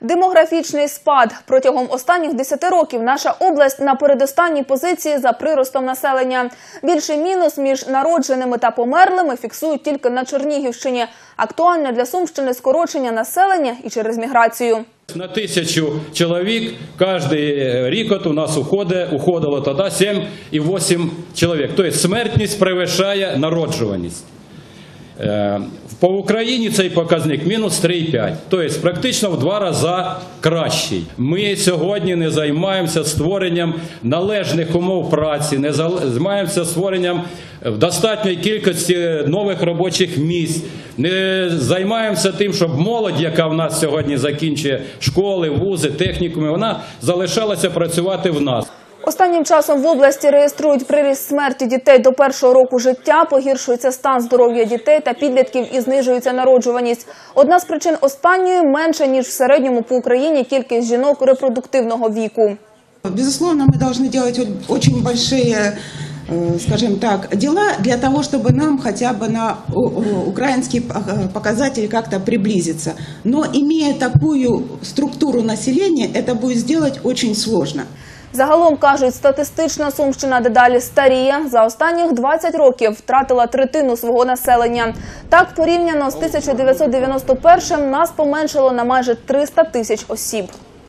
Демографічний спад протягом останніх 10 років наша область на передостанній позиції за приростом населення. Більший мінус між народженими та померлими фіксують тільки на Чернігівщині. Актуальне для Сумщини скорочення населення і через міграцію. На тисячу чоловік кожен рік у нас уходить, уходило тоді 7,8 чоловік. Тобто смертність перевищає народжуваність. Е, По Україні цей показник мінус 3,5, тобто практично в два рази кращий. Ми сьогодні не займаємося створенням належних умов праці, не займаємося створенням в достатньої кількості нових робочих місць, не займаємося тим, щоб молодь, яка в нас сьогодні закінчує школи, вузи, технікуми, вона залишалася працювати в нас. Останнім часом в області реєструють приріст смерті дітей до першого року життя, погіршується стан здоров'я дітей та підлітків і знижується народжуваність. Одна з причин останньої менша ніж в середньому по Україні кількість жінок репродуктивного віку. Безусловно, мы должны делать о- очень большие, э, скажем так, дела для того, чтобы нам хотя бы на у- у- украинский э, показатель как-то приблизиться. Но имея такую структуру населения, это будет сделать очень сложно. Загалом кажуть, статистична Сумщина дедалі старіє. За останніх 20 років втратила третину свого населення. Так, порівняно з 1991 нас поменшило на майже 300 тисяч осіб.